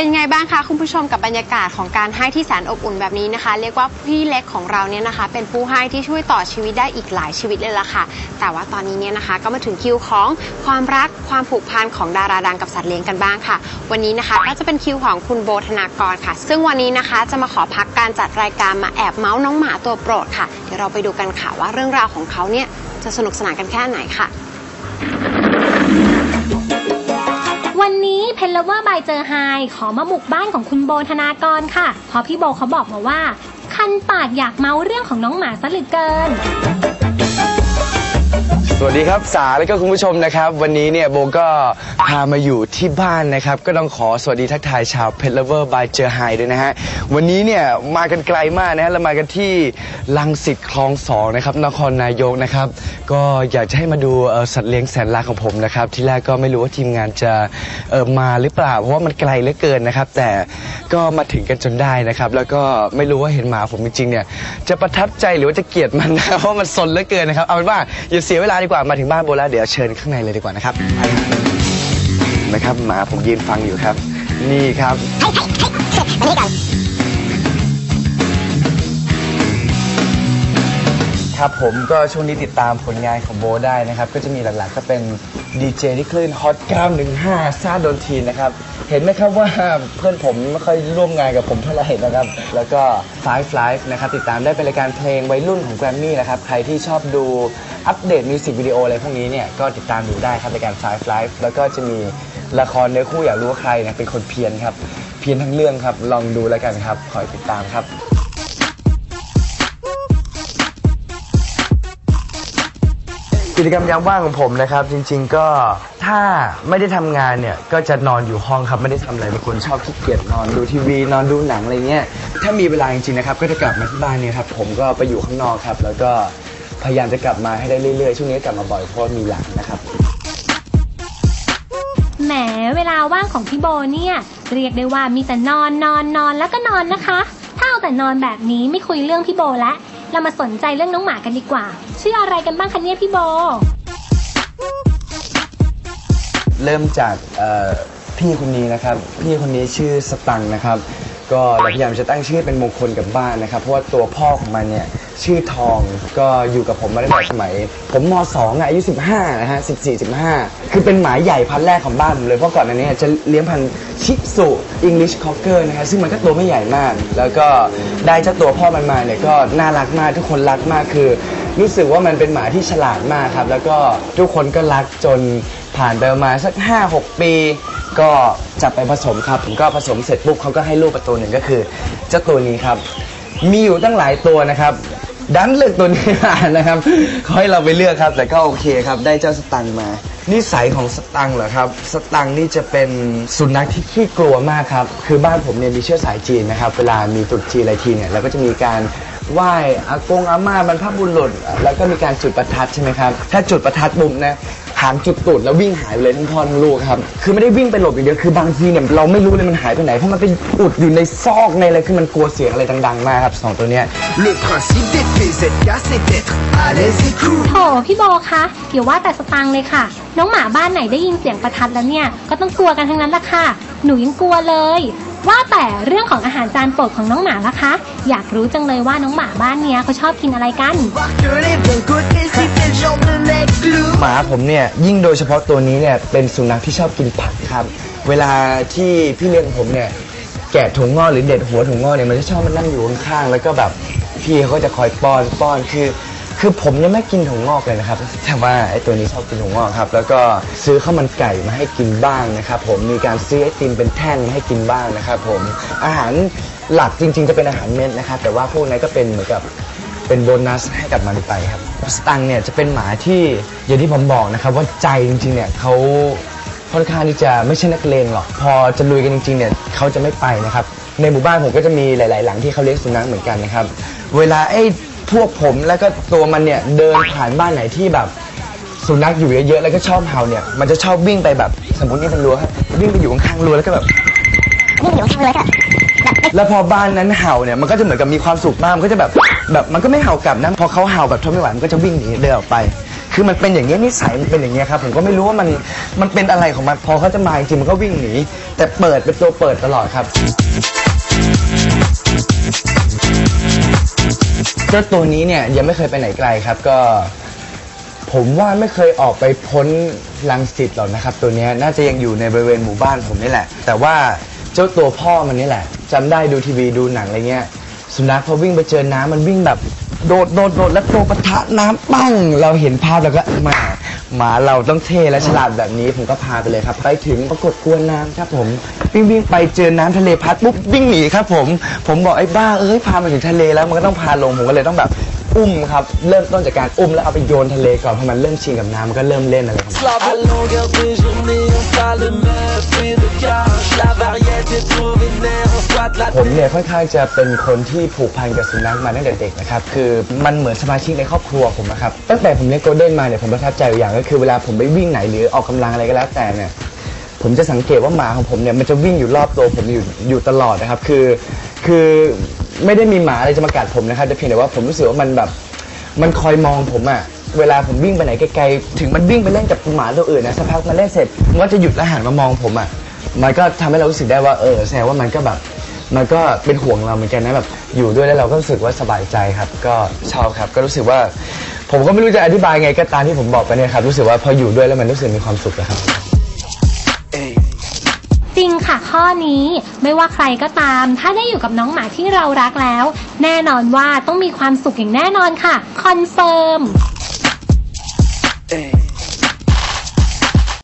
เป็นไงบ้างคะคุณผู้ชมกับบรรยากาศของการให้ที่แสนอบอุ่นแบบนี้นะคะ เรียกว่าพี่เล็กของเราเนี่ยนะคะ เป็นผู้ให้ที่ช่วยต่อชีวิตได้อีกหลายชีวิตเลยล่ะค่ะ แต่ว่าตอนนี้เนี่ยนะคะ ก็มาถึงคิวของความรักความผูกพันของดาราดังกับสัตว์เลี้ยงกันบ้างค่ะ วันนี้นะคะก็จะเป็นคิวของคุณโบธนากรค่ะ ซึ่งวันนี้นะคะจะมาขอพักการจัดรายการมาแอบเมาส์น้องหมาตัวโปรดค่ะเดี๋ยวเราไปดูกันค่ะว่าเรื่องราวของเขาเนี่ยจะสนุกสนานกันแค่ไหนค่ะ นี่เพนเลเวอร์บายเจอไฮขอมาบุกบ้านของคุณโบธนากรค่ะ เพราะพี่โบเขาบอกมาว่า คันปากอยากเมาเรื่องของน้องหมาซะเหลือเกิน สวัสดีครับสาและก็คุณผู้ชมนะครับ วันนี้เนี่ยโบก็พามาอยู่ที่บ้านนะครับ ก็ต้องขอสวัสดีทักทายชาวเพ t เลเวอร์บายเจอไฮด้วยนะฮะวันนี้เนี่ยมากันไกลมากนะฮะเรามากันที่ลังสิตคลองสองนะครับนครนายกนะครับ ก็อยากจะให้มาดูเอ่อสัตว์เลี้ยงแสนรักของผมนะครับ ที่แรกก็ไม่รู้ว่าทีมงานจะเออมาหรือเปล่า เพราะว่ามันไกลเหลือเกินนะครับ แต่ก็มาถึงกันจนได้นะครับ แล้วก็ไม่รู้ว่าเห็นหมาผมจริงๆเนี่ยจะประทับใจหรือว่าจะเกลียดมันนะเพราะมันสนเหลือเกินนะครับเอาเป็นว่าอย่าเสียเวลาดีกว่ามาถึงบ้านโบแล้วเดี๋ยวเชิญข้างในเลยดีกว่านะครับนะครับหมาผมยืนฟังอยู่ครับ นี่ครับครับผมก็ช่วงนี้ติดตามผลงานของโบได้นะครับ ก็จะมีหลักๆก็เป็นดีเจที่คลื่นฮอต915ซาดนทีนะครับ เห็นไหมครับว่าเพื่อนผมไม่ค่อยร่วมงานกับผมเท่าไหร่นะครับ แล้วก็ Five Live นะครับ ติดตามได้เป็นรายการเพลงวัยรุ่นของแกรมมี่นะครับ ใครที่ชอบดู อัปเดตมิวสิกวิดีโออะไรพวกนี้เนี่ยก็ติดตามดูได้ครับรายการ Five Live แล้วก็จะมีละครเนื้อคู่อยากรู้ว่าใครเนี่ยเป็นคนเพี้ยนครับ เพี้ยนทั้งเรื่องครับ ลองดูแล้วกันครับคอยติดตามครับกิจกรรมยามว่างของผมนะครับ จริง ๆ ก็ถ้าไม่ได้ทำงานเนี่ย ก็จะนอนอยู่ห้องครับ ไม่ได้ทำอะไรบางคนชอบขี้เกียจนอนดูทีวี นอนดูหนังอะไรเงี้ยถ้ามีเวลาจริงๆนะครับ ก็จะกลับมาที่บ้านเนี่ยครับ ผมก็ไปอยู่ข้างนอกครับ แล้วก็ พยายามจะกลับมาให้ได้เรื่อยๆ ช่วงนี้กลับมาบ่อยเพราะว่ามีหลังนะครับ แหมเวลาว่างของพี่โบเนี่ย เรียกได้ว่ามีแต่นอนนอนนอนแล้วก็นอนนะคะ ถ้าเอาแต่นอนแบบนี้ไม่คุยเรื่องพี่โบละเรามาสนใจเรื่องน้องหมากันดีกว่า ชื่ออะไรกันบ้างคะเนี่ยพี่โบ เริ่มจากเอ่อพี่คนนี้นะครับ พี่คนนี้ชื่อสตังค์นะครับ ก็เราพยายามจะตั้งชื่อเป็นมงคลกับบ้านนะครับ เพราะว่าตัวพ่อของมันเนี่ย ชื่อทองก็อยู่กับผมมาตั้งแต่สมัย ผมม2อะอายุ 15 นะฮะ 14 15 คือเป็นหมาใหญ่พันธุ์แรกของบ้านผมเลย เพราะก่อนอันนี้จะเลี้ยงพันธุ์ชิสุอังกฤษคอเกอร์นะฮะ ซึ่งมันก็ตัวไม่ใหญ่มาก แล้วก็ได้เจ้าตัวพ่อมันมาเนี่ยก็น่ารักมากทุกคนรักมากคือ รู้สึกว่ามันเป็นหมาที่ฉลาดมากครับ แล้วก็ทุกคนก็รักจนผ่านไปประมาณสัก 5-6 ปีก็จับไปผสมครับ ผมก็ผสมเสร็จปุ๊บเขาก็ให้ลูกประตูหนึ่งก็คือ เจ้าตัวนี้ครับ มีอยู่ตั้งหลายตัวนะครับ ดันเลือกตัวนี้มานะครับเขาให้เราไปเลือกครับ แต่ก็โอเคครับ ได้เจ้าสตังค์มา นิสัยของสตังค์เหรอครับ สตังค์นี่จะเป็นสุนัขที่ขี้กลัวมากครับ คือบ้านผมเนี่ยมีเชื้อสายจีนนะครับ เวลามีตรุษจีนอะไรทีเนี่ยเราก็จะมีการไหว้อากงอาม่าบรรพบุรุษแล้วก็มีการจุดประทัดใช่ไหมครับ ถ้าจุดประทัดบุมนะ หางจุดตูดแล้ววิ่งหายไปเลยทั้งพ่อทั้งลูกครับ คือไม่ได้วิ่งไปหลบอย่างเดียวคือบางทีเนี่ยเราไม่รู้เลยมันหายไปไหนเพราะมันไปอุดอยู่ในซอกในอะไรคือมันกลัวเสียงอะไรดังๆมากครับสองตัวเนี้ย Le principe des PZK, c'est d'être à l'aise et cool. โถพี่โบคะอย่าว่าแต่สตังค์เลยค่ะ น้องหมาบ้านไหนได้ยินเสียงประทัดแล้วเนี่ย ก็ต้องกลัวกันทั้งนั้นละค่ะ หนูยังกลัวเลย ว่าแต่เรื่องของอาหารจานโปรดของน้องหมาล่ะคะ อยากรู้จังเลยว่าน้องหมาบ้านเนี้ยเขาชอบกินอะไรกัน หมาผมเนี่ยยิ่งโดยเฉพาะตัวนี้เนี่ยเป็นสุนัขที่ชอบกินผักครับ เวลาที่พี่เลี้ยงผมเนี่ยแกะถุงงอกหรือเด็ดหัวถุงงอกเนี่ยมันจะชอบมานั่งอยู่ข้างๆแล้วก็แบบพี่เขาก็จะคอยป้อนป้อนคือ คือผมยังไม่กินถุงงอกเลยนะครับ แต่ว่าไอ้ตัวนี้ชอบกินถุงงอกครับ แล้วก็ซื้อข้าวมันไก่มาให้กินบ้างนะครับผม มีการซื้อไอติมเป็นแท่งมาให้กินบ้างนะครับผม อาหารหลักจริง ๆ จะเป็นอาหารเม็ดนะครับ แต่ว่าพวกนั้นก็เป็นเหมือนกับเป็นโบนัสให้กับมันไปครับ สตังเนี่ยจะเป็นหมาที่อย่างที่ผมบอกนะครับว่าใจจริงๆเนี่ยเขาค่อนข้างที่จะไม่ใช่นักเลงหรอก พอจะลุยกันจริงๆเนี่ยเขาจะไม่ไปนะครับ ในหมู่บ้านผมก็จะมีหลาย ๆ หลังที่เขาเลี้ยงสุนัขเหมือนกันนะครับ เวลาไอ้ พวกผมแล้วก็ตัวมันเนี่ยเดินผ่านบ้านไหนที่แบบ สุนัขอยู่เยอะๆแล้วก็ชอบเห่าเนี่ยมันจะชอบวิ่งไปแบบ สมมตินี่เป็นรั้วครับวิ่งไปอยู่ข้างๆรั้วแล้วก็แบบแล้วพอบ้านนั้นเห่าเนี่ยมันก็จะเหมือนกับมีความสุขมากมันก็จะแบบแบบมันก็ไม่เห่ากลับนะพอเขาเห่าแบบทนไม่ไหวมันก็จะวิ่งหนีเดินออกไปคคือมันเป็นอย่างเงี้ยนิสัยมันเป็นอย่างเงี้ยครับผมก็ไม่รู้ว่ามันมันเป็นอะไรของมันพอเขาจะมาจริงๆมันก็วิ่งหนีแต่เปิดเป็นตัวเปิดตลอดครับ เจ้าตัวนี้เนี่ยยังไม่เคยไปไหนไกลครับก็ ผมว่าไม่เคยออกไปพ้นลังสิตหรอกนะครับ ตัวเนี้ยน่าจะยังอยู่ในบริเวณหมู่บ้านผมนี่แหละ แต่ว่าเจ้าตัวพ่อมันนี่แหละจำได้ดูทีวีดูหนังอะไรเงี้ย สุนัขพอวิ่งไปเจอน้ำมันวิ่งแบบ โดดโดดโดดแล้วตัวปะทะน้ำปั้ง เราเห็นภาพแล้วก็มา หมาเราต้องเท่และฉลาดแบบนี้ ผมก็พาไปเลยครับ ไปถึงปรากฏกวนน้ำครับผมวิ่งวิ่งไปเจอน้ำทะเลพัดปุ๊บวิ่งหนีครับผม ผมบอกไอ้บ้าเอ้ยพามาถึงทะเลแล้วมันก็ต้องพาลงผมก็เลยต้องแบบ อุ้มครับ เริ่มต้นจากการอุ้มแล้วเอาไปโยนทะเลก่อนพอมันเริ่มชินกับน้ำมันก็เริ่มเล่นอะไรของมัน À longueur de journée, on sale meufs et de cash. La variété trop vénère, on squatte la ผมเนี่ยค่อนข้างจะเป็นคนที่ผูกพันกับสุนัขมาตั้งแต่เด็กนะครับคือมันเหมือนสมาชิกในครอบครัวผมนะครับตั้งแต่ผมเลี้ยงโกลเด้นมาเนี่ยผมประทับใจอยู่อย่างก็คือเวลาผมไปวิ่งไหนหรือออกกำลังอะไรก็แล้วแต่เนี่ยผมจะสังเกตว่าหมาของผมเนี่ยมันจะวิ่งอยู่รอบตัวผมอยู่อยู่ตลอดนะครับคือคือ ไม่ได้มีหมาอะไรจะมากัดผมนะครับแต่เพียงแต่ว่าผมรู้สึกว่ามันแบบ มันคอยมองผมอะเวลาผมวิ่งไปไหนไกลๆถึงมันวิ่งไปเล่นกับหมาตัวอื่นนะสักพักมันเล่นเสร็จมันก็จะหยุดแล้วหันมามองผมอะมันก็ทำให้เรารู้สึกได้ว่าเออแสดงว่ามันก็แบบ มันก็เป็นห่วงเราเหมือนกันนะแบบอยู่ด้วยแล้วเราก็รู้สึกว่าสบายใจครับ ก็ชอบครับ ก็รู้สึกว่า ผมก็ไม่รู้จะอธิบายไงก็ตามที่ผมบอกไปเนี่ยครับรู้สึกว่าพออยู่ด้วยแล้วมันรู้สึกมีความสุขอะครับ จริงค่ะข้อนี้ไม่ว่าใครก็ตาม ถ้าได้อยู่กับน้องหมาที่เรารักแล้ว แน่นอนว่าต้องมีความสุขอย่างแน่นอนค่ะ คอนเฟิร์ม Hey.